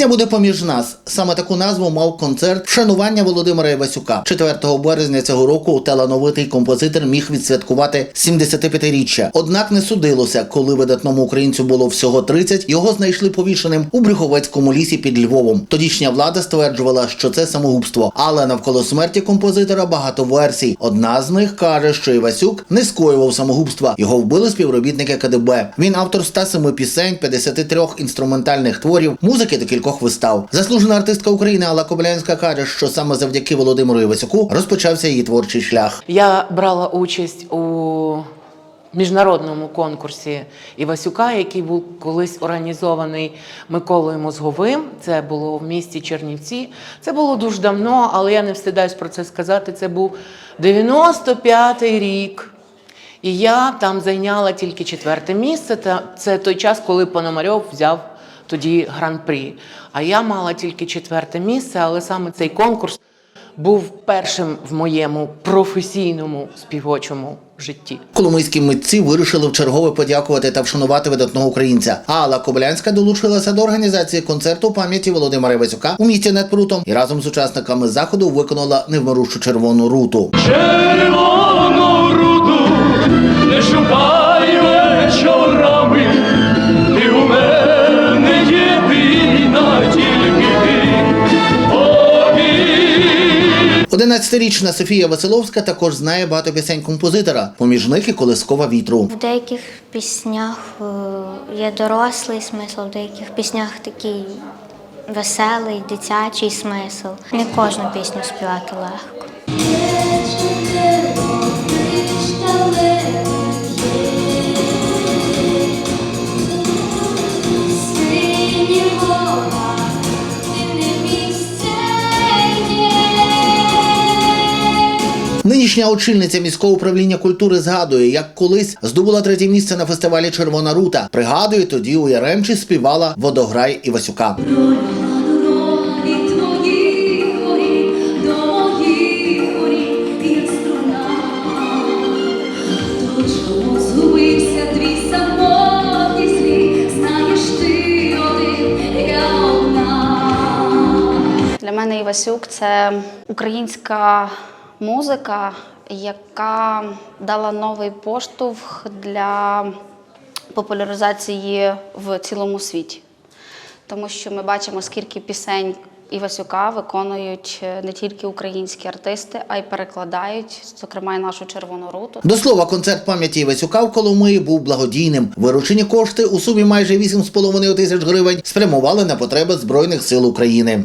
Пісня буде поміж нас. Саме таку назву мав концерт вшанування Володимира Івасюка. 4 березня цього року талановитий композитор міг відсвяткувати 75-річчя. Однак не судилося, коли видатному українцю було всього 30, його знайшли повішеним у Брюховецькому лісі під Львовом. Тодішня влада стверджувала, що це самогубство, але навколо смерті композитора багато версій. Одна з них каже, що Івасюк не скоював самогубства. Його вбили співробітники КДБ. Він автор 107 пісень, 53 інструментальних творів, музики до кількох вистав. Заслужена артистка України Алла Кобилянська каже, що саме завдяки Володимиру Івасюку розпочався її творчий шлях. Я брала участь у міжнародному конкурсі Івасюка, який був колись організований Миколою Мозговим. Це було в місті Чернівці. Це було дуже давно, але я не встидаюсь про це сказати. Це був 95-й рік. І я там зайняла тільки четверте місце. Та це той час, коли Пономарьов взяв тоді гран-прі. А я мала тільки четверте місце, але саме цей конкурс був першим в моєму професійному співочому житті. Коломийські митці вирішили в чергове подякувати та вшанувати видатного українця. А Алла Кобилянська долучилася до організації концерту пам'яті Володимира Івасюка у місті над прутом і разом з учасниками заходу виконала невмирущу червону руту. 11-річна Софія Василовська також знає багато пісень композитора, поміж них і колискова вітру. В деяких піснях е, є дорослий смисл, в деяких піснях такий веселий, дитячий смисл. Не кожну пісню співати легко. Нинішня очільниця міського управління культури згадує, як колись здобула третє місце на фестивалі Червона рута. Пригадує, тоді у Яремчі співала водограй Івасюка. Для мене Івасюк це українська музика, яка дала новий поштовх для популяризації в цілому світі. Тому що ми бачимо, скільки пісень Івасюка виконують е, не тільки українські артисти, а й перекладають, зокрема, і нашу червону руту. До слова, концерт пам'яті Івасюка в Коломиї був благодійним. Виручені кошти у сумі майже 8,5 тисяч гривень спрямували на потреби Збройних сил України.